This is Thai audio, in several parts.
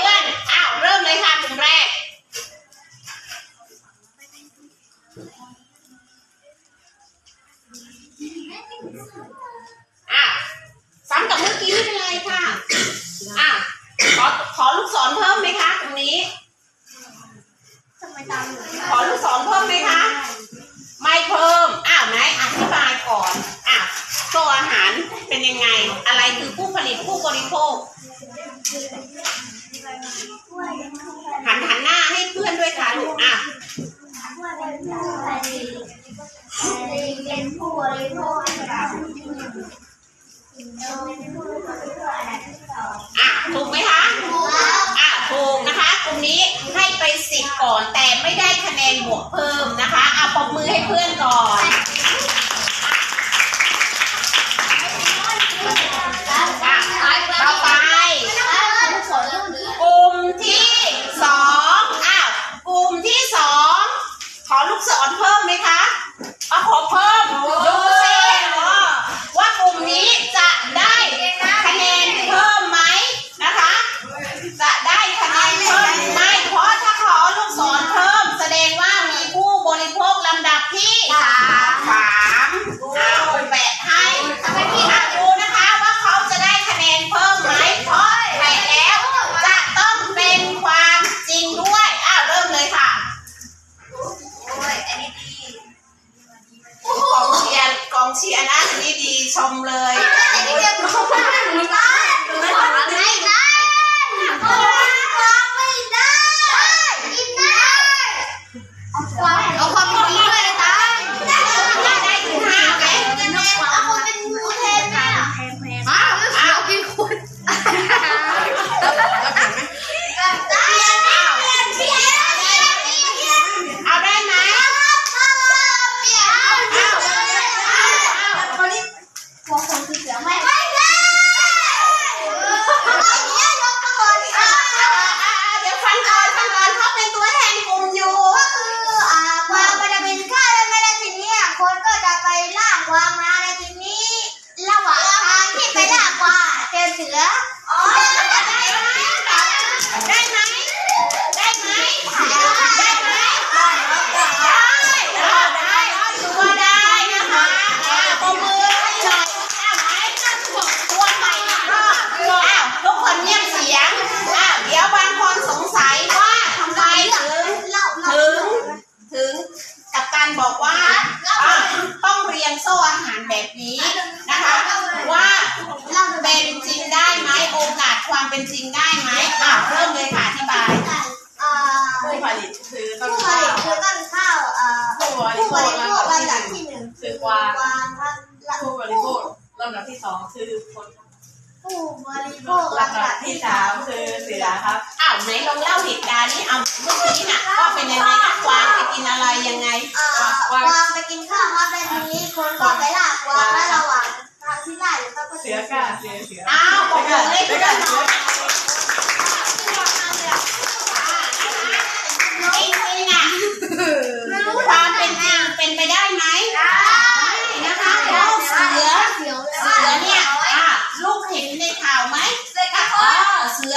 เพื่อน อ้าว เริ่มเลยค่ะกลุ่มแรก อะซ้ำกับเมื่อกี้ไม่เป็นไรค่ะ อะ ขอ ขอลูกศรเพิ่มไหมคะตรงนี้ขอลูกศรเพิ่มไหมคะ ไม่เพิ่ม อ้าวไหนอธิบายก่อน อะโซ่อาหารเป็นยังไง อะไรคือผู้ผลิตผู้บริโภค หันหันหน้าให้เพื่อนด้วยค่ะลูก อะ เป็นผู้บริโภคอันดับที่หนึ่งเราเป็นผู้บริโภคอันดับที่สองอะถูกไหมคะอะถูกนะคะกลุ่มนี้ให้ไปสิบก่อนแต่ไม่ได้คะแนนบวกเพิ่มนะคะอะปรบมือให้เพื่อนก่อน คนก็จะไปล่ากวางมาในทีนี้ ระหว่างทางที่ไปล่ากวางเจอเสือ โภบคริโภคลำลำดัดับบที่ที่หหนึ่งนึ่งคือกวางวางครับผู้บริโภคลำดับที่สองคือคนผู้บริโภคลำดับที่สามคือเสือครับ อ้าวไหนลองเล่าเหตุการณ์นี้เอาเมื่อกี้น่ะว่าเป็นยังไงนะกวางไปกินอะไรยังไงเอ่อกวางไปกินข้าวครับในทีนี้คนก็ไปล่ากวางและระหว่างทางที่ล่าอยู่ครับก็เสือกล้าเสือเสืออ้าวบอกเลยให้เพื่อนหน่อยจริงๆอะความเป็นจริงเป็นไปได้ไหมนะคะเพราะเสือ เสือเนี่ยอะลูกเห็นในข่าวไหม เออเสือ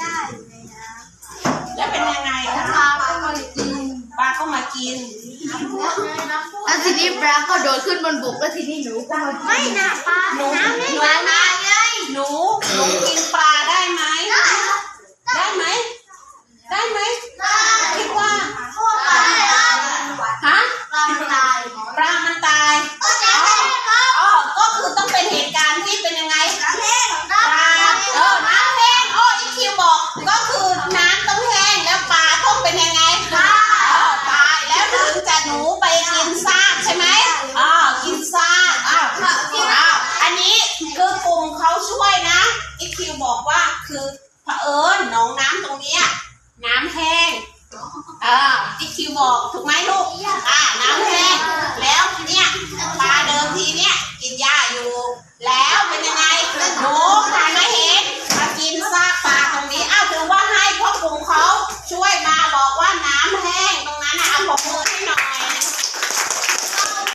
ยาอยู่นน้แล้วเป็นยังไงคะปลาปลาก็เลกินปลาก็มากิน น้ำพุน้แล้วทีนี้ปลาก็โดดขึ้นบนบกแล้วทีนี้หนูก็มาไม่นะปลาหนูน้ำไม่ไหนู ปลาไงหนูหนูกินปลาได้ไหมได้ไหมได้ไหมคิดว่า ปลาตายปลาตายปลา บอกว่าคือเผอิญหนองน้ำตรงเนี้ยน้ำแห้งอ่าอีคิวบอกถูกไหมลูกอ่าน้ำแห้งแล้วเนี่ยปลาเดิมทีเนี่ยกินหญ้าอยู่ แล้วเป็นยังไง